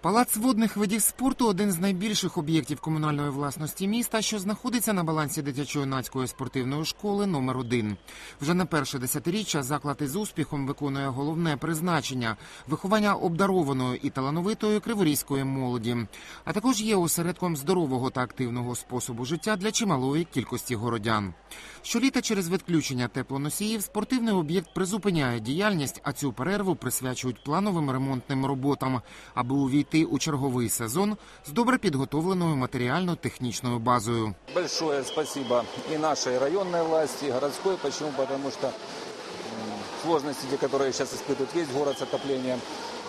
Палац водних видів спорту один з найбільших об'єктів комунальної власності міста, що знаходиться на балансі дитячо-юнацької спортивної школи номер 1 Вже на перше десятиріччя заклад із успіхом виконує головне призначення виховання обдарованої і талановитої криворізької молоді, а також є осередком здорового та активного способу життя для чималої кількості городян. Щоліта через відключення теплоносіїв спортивний об'єкт призупиняє діяльність, а цю перерву присвячують плановим ремонтним роботам, аби увійти у черговий сезон з добре підготовленою матеріально-технічною базою. Большое спасибо и нашей районной власти, и городской. Почему? Потому что м, сложности, те, которые сейчас испытывает весь город с отоплением,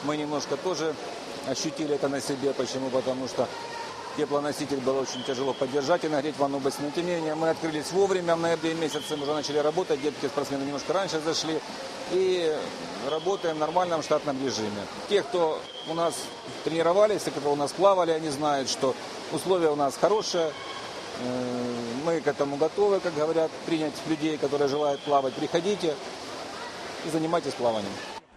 мы немножко тоже ощутили это на себе. Почему? Потому что теплоноситель было очень тяжело поддержать и нагреть ванну бассейн. Но тем мы открылись вовремя, в ноябре месяце мы уже начали работать, детки, спортсмены немножко раньше зашли. И работаем в нормальном штатном режиме. Те, кто у нас тренировались, те, кто у нас плавали, они знают, что условия у нас хорошие, Э, Мы к этому готовы, как говорят, принять людей, которые желают плавать. Приходите и занимайтесь плаванием.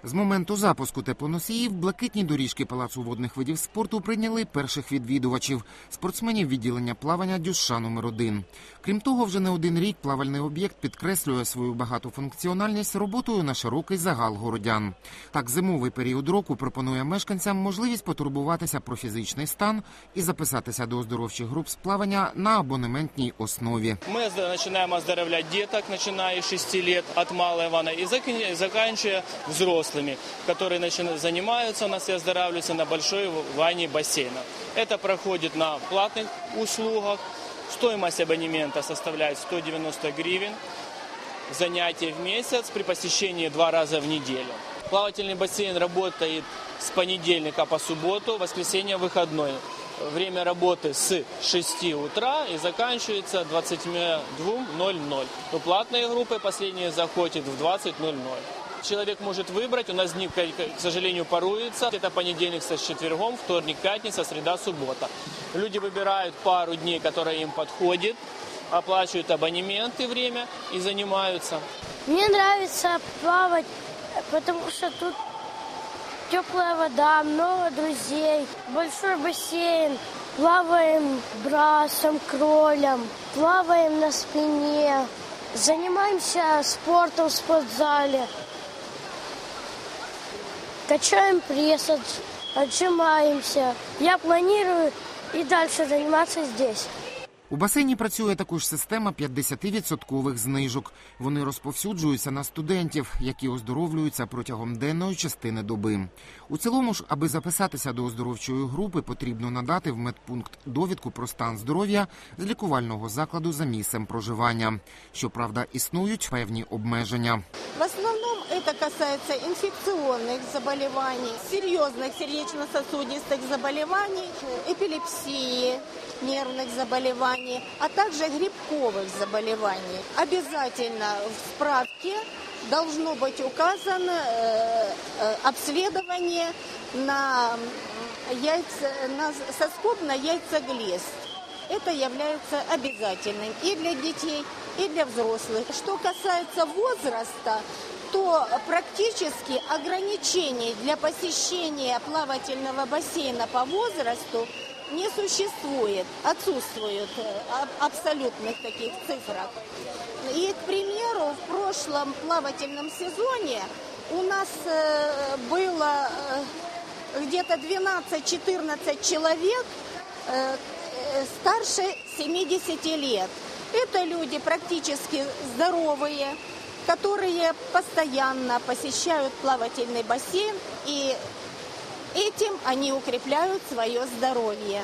З моменту запуску теплоносіїв блакитні доріжки палацу водних видів спорту прийняли перших відвідувачів спортсменів відділення плавання Дюша номер 1 Крім того, вже не один рік плавальний об'єкт підкреслює свою багатофункціональність роботою на широкий загал городян. Так, зимовий період року пропонує мешканцям можливість потурбуватися про фізичний стан і записатися до оздоровчих груп з плавання на абонементній основі. Мы озд- начинаем оздоровлять деток, начиная с 6 лет от Малой Ивана и закин- заканчивая взрослыми, которые занимаются у нас и оздоравливаются на большой ванне бассейна. Это проходит на платных услугах. Стоимость абонемента составляет 190 гривен. Занятия в месяц при посещении два раза в неделю. Плавательный бассейн работает с понедельника по субботу, воскресенье выходной. Время работы с 6 утра и заканчивается 22.00. Но платные группы последние заходят в 20.00. Человек может выбрать, у нас дни, к сожалению, паруются. Это понедельник со четвергом, вторник, пятница, среда, суббота. Люди выбирают пару дней, которые им подходит, оплачивают абонементы время и занимаются. Мне нравится плавать, потому что тут теплая вода, много друзей, большой бассейн. Плаваем брасом, кролем, плаваем на спине, занимаемся спортом в спортзале, качаем пресс, отжимаемся. Я планирую и дальше заниматься здесь. У басейні працює також система 50% знижок. Вони розповсюджуються на студентів, які оздоровлюються протягом денної частини доби. У цілому ж, аби записатися до оздоровчої групи, потрібно надати в медпункт довідку про стан здоров'я з лікувального закладу за місцем проживання. Щоправда, існують певні обмеження. В основном это касается инфекционных заболеваний, серьезных сердечно-сосудистых заболеваний, эпилепсии, нервных Заболеваний, а также грибковых заболеваний. Обязательно в справке должно быть указано э, э, обследование на, яйца, на соскоб на яйцеглист. Это является обязательным и для детей, и для взрослых. Что касается возраста, то практически ограничений для посещения плавательного бассейна по возрасту не существует, отсутствуют э, аб- абсолютных таких цифрах. И, к примеру, в прошлом плавательном сезоне у нас э, было э, где-то 12-14 человек старше 70 лет. Это люди практически здоровые, которые постоянно посещают плавательный бассейн, и этим они укрепляют свое здоровье.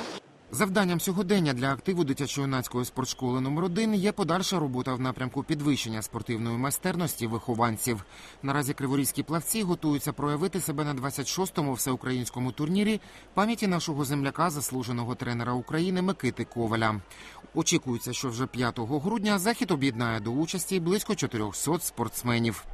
Завданням сьогодення для активу дитячо-юнацької спортшколи номер 1 є подальша робота в напрямку підвищення спортивної майстерності вихованців. Наразі криворізькі плавці готуються проявити себе на 26-му всеукраїнському турнірі пам'яті нашого земляка, заслуженого тренера України Микити Коваля. Очікується, що вже 5 грудня захід об'єднає до участі близько 400 спортсменів.